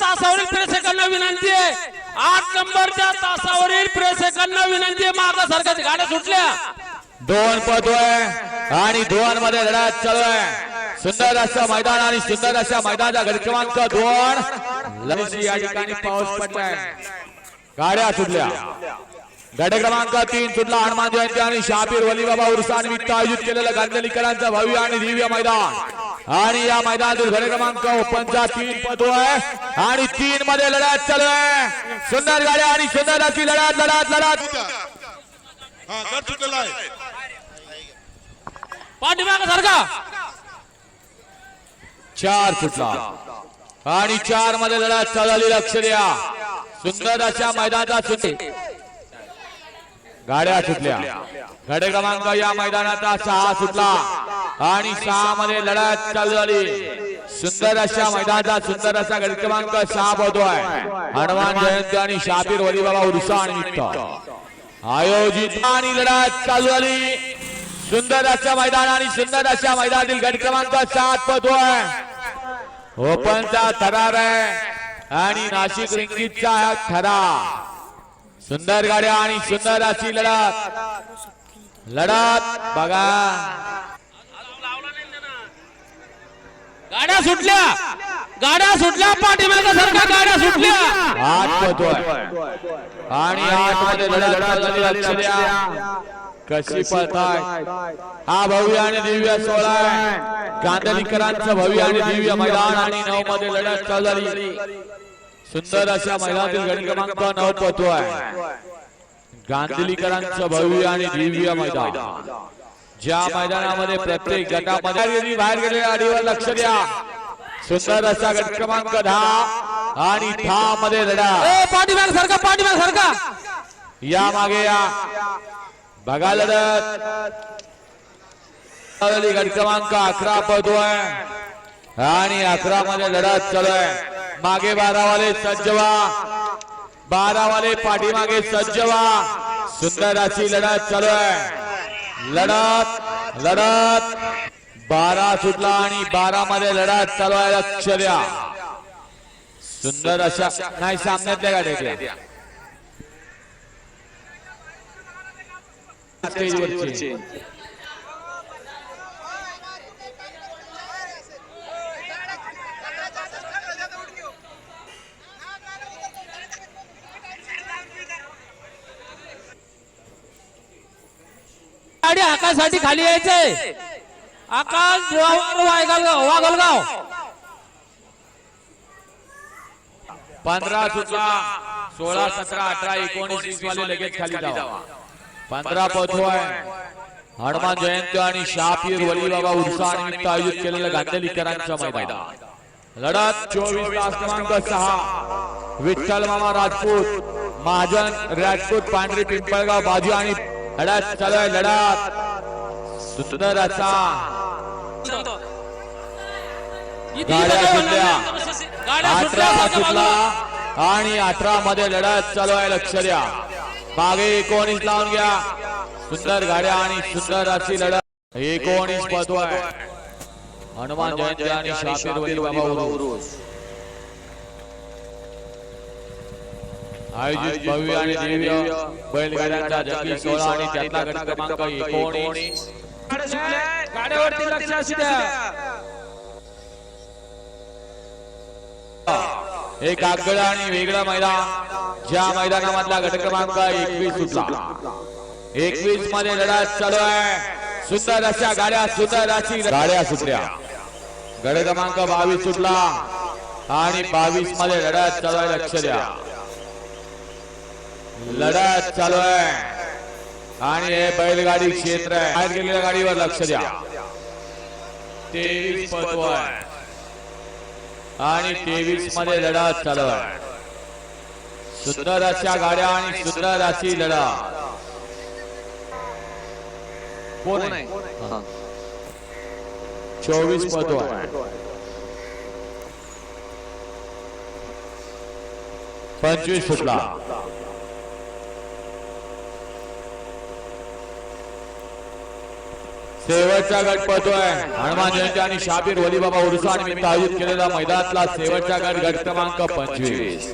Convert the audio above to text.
तासावरील प्रेक्षकांना विनंती आहे. आठ नंबरच्या तासावरील प्रेक्षकांना विनंती आहे. मागं सरकारच्या गाड्या सुटल्या. दोन पदोय आणि दोन मध्ये लढा चालू आहे. सुंदर अशा मैदान आणि सुंदर अशा मैदानाचा गट क्रमांक दोन. लढतीची या ठिकाणी पाऊस पडलाय. गाड्या सुटल्या. गड क्रमांक तीन सुटला. हनुमान जयंती आणि शाबीर उर्सा निमित्त आयोजित केलेलं गांधलीकरांचं भव्य आणि दिव्य मैदान. आणि या मैदानातील गट क्रमांक ओपनचा तीन पदो आहे. आणि तीन मध्ये लढत चालू आहे. सुंदर गाड्या आणि सुंदर अशी लढत लढत लढत हा पाठीमागं सरका चार सुटला आणि चारमध्ये लढत चालली लक्ष द्या. सुंदर अशा मैदानाचा सुटे गाड्या सुटल्या गाडी क्रमांक या मैदानाचा सहा सुटला आणि सहा मध्ये लढत चालू झाली. सुंदर अशा मैदानाचा सुंदर असा गट क्रमांक सहा बोधवाय हनुमान जयंती आणि शाबीर वलीबाबा उर्सा निमित्त आयोजित आणि लढत चालू झाली. सुंदर अशा मैदान आणि सुंदर अशा मैदानातील गट क्रमांक सात पदो आहे. ओपनचा थरार आहे आणि नाशिक रिंगीचा थरा सुंदर गाड्या आणि सुंदर अशी लढत. लढत बघा. गाड्या सुटल्या. गाड्या सुटल्या पाठीमागं सरका गाड्या सुटल्या. आणि आठमध्ये लढत चालली लक्ष द्या कशी पळताय? हा भव्य आणि दिव्य सोहळा आहे. गांधलीकरांचं भव्य आणि दिव्य मैदान आणि नऊ मध्ये लढत चालू झाली. सुंदर अशा मैदानातील गट क्रमांक नऊ पतो आहे. गांधलीकरांचं भव्य आणि दिव्य मैदान. ज्या मैदानामध्ये प्रत्येक गटामध्ये बाहेर गेली बाहेर गेले आडीवर लक्ष द्या. सुंदर असा गट क्रमांक दहा आणि दहा मध्ये लढा. ए पाठीमाग सरका पाठीमाग सरका. या मागे या. बघा लढत. गट क्रमांक अकरा पदो आहे आणि अकरा मध्ये लढत चालू आहे मागे बारावाले सज्ज व्हा बारावाले पाठीमागे सज्ज व्हा सुंदर अशी लढत चालू आहे लढत लढत. बारा सुटला आणि बारा मध्ये लढत चालू आहे लक्ष द्या. सुंदर अशा नाही सामन्यातल्या गाड्या स्टेजवरची. गाडी आकाशसाठी खाली यायचंय आकाश वाघलगाव वाघलगाव पंधरा सुटला सोळा सतरा अठरा एकोणीस वीस वाले लगेच खाली जावा. पंधरा पथो हनुमान जयंती आणि शापीर वली बाबा उर्सा निमित्त आयोजित केलेलं गांधलीकरांचं मैदान. लढत चोवीस तास क्रमांक सहा. विठ्ठल मामा राजपूत महाजन राजपूत पांढरी पिंपळगाव बाजू आणि लढा चालू आहे लढा सुंदराचा अठरा सुटला आणि अठरा मध्ये लढत चालू आहे लक्ष द्या. मागे एकोणीस लावून घ्या. सुंदर गाड्या आणि सुंदर अशी लढत. एकोणीस पदो आहे. हनुमान जयंती आणि शापीर बाबा उरुस. आयोजित भव्य आणि दिव्य बैलगाड्यांचा जंगी सोहळा आणि त्यातला गट क्रमांक एकोणीस. गाड्यावरती लक्ष असू द्या. एक आगळं आणि वेगळं मैदान ज्या मैदानामधला गट क्रमांक एकवीस सुटला. एकवीसमध्ये लढत चालू आहे. सुंदर अशा गाड्या सुंदर अशी गाड्या सुटल्या. गट क्रमांक बावीस सुटला. आणि बावीसमध्ये लढत चालू आहे लक्ष द्या. लढत चालू आहे. आणि हे बैलगाडी क्षेत्र आहे. बाहेर गेलेल्या गाडीवर लक्ष द्या. तेवीस पदो आहे आणि तेवीसमध्ये लढत चालू आहे. सुंदर अशा गाड्या आणि सुंदर अशी लढत कोण आहे? चोवीस पदो आहे पंचवीस फुटला. शेवटचा गट पळतोय हनुमान जयंती आणि शाबीर वलीबाबा उर्सा निमित्त आयोजित केलेला मैदानातला शेवटचा गट गट क्रमांक पंचवीस.